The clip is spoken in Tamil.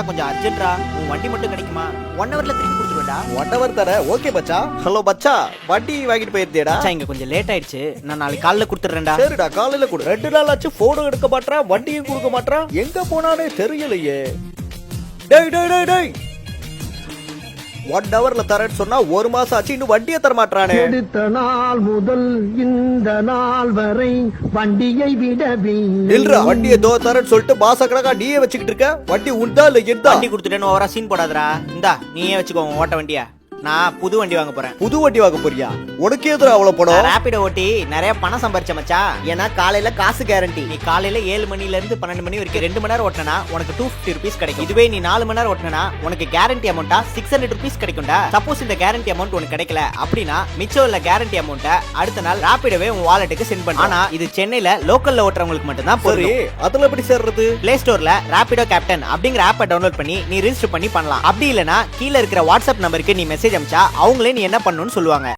மச்சான் கொஞ்சம் அர்ஜென்ட்ரா? உன் வண்டி மட்டும் கிடைக்குமா? ஒன் ஹவர்ல திருப்பி கொடுத்துருவேன்டா. ஒன் ஹவர் தர ஓகே மச்சா ஹலோ மச்சா வண்டி வாங்கிட்டு போயிருந்தேடா இங்க கொஞ்சம் லேட் ஆயிடுச்சு. நான் நாளைக்கு காலைல கொடுத்துட்றேன்டா. சரிடா காலையில கொடு. ரெண்டு நாள் ஆச்சு போனும் எடுக்க மாட்டான் வண்டியும் கொடுக்க மாட்டான் எங்க போனானே தெரியலையே. டேய் டேய் டேய் டேய். ஒன் ஹவர்ல தரேன்னு சொன்னா ஒரு மாசம் ஆச்சு இன்னும் வண்டியை தர மாட்டானே எடுத்த நாள் முதல் இந்த நாள் வரை வண்டியை விடவில்லை இல்ல. வண்டியை தோ தரேன்னு சொல்லிட்டு மாச கணக்கா நீயே வச்சுக்கிட்டு இருக்க? வண்டி உண்டா இல்ல எந்தா வண்டி கொடுத்துட்டேன்னு ஓவரா சீன் போடாதடா. இந்தா நீயே வச்சுக்கோ உன் ஓட்ட வண்டியா. நான் புது வண்டி வாங்க போறேன். புது வண்டி வாங்க போறியா? உனக்கு எதிர அவ்வளவு பணம் ரேபிடோ ஓட்டி நிறைய பணம் சம்பாரிச்ச மச்சா. ஏன்னா காலையில காசு கேரண்டி நீ காலையில ஏழு மணில இருந்து பன்னெண்டு மணி வரைக்கும் ரெண்டு மணி நேரம் ஓட்டினா உனக்கு டூ ஃபிஃப்டி ருபீஸ் கிடைக்கும். இதுவே நீ நாலு மணி நேரம் ஓட்டினா உனக்கு கேரண்டி அமௌண்டா சிக்ஸ் ஹண்ட்ரட் ருபீஸ் கிடைக்கும்டா. சப்போஸ் இந்த கேரண்டி அமௌண்ட் உனக்கு கிடைக்கல அப்படின்னா மிச்சம் உள்ள கேரண்டி அமௌண்ட்டை அடுத்த நாள் ரேபிடோவே உன் வாலெட்டுக்கு சென்ட் பண்ணு ஆனா இது சென்னையில லோக்கல்ல ஓட்டுறவங்களுக்கு மட்டும் தான் சரி அதுல எப்படி சேர்றது? பிளே ஸ்டோர்ல ரேபிடோ கேப்டன் அப்படிங்கிற ஆப்பை டவுன்லோட் பண்ணி நீ ரிஜிஸ்டர் பண்ணி பண்ணலாம். அப்படி இல்லனா கீழ இருக்கிற வாட்ஸ்அப் நம்பருக்கு நீ மெசேஜ் அனுப்பிச்சா அவங்களே நீ என்ன பண்ணணும்னு சொல்லுவாங்க.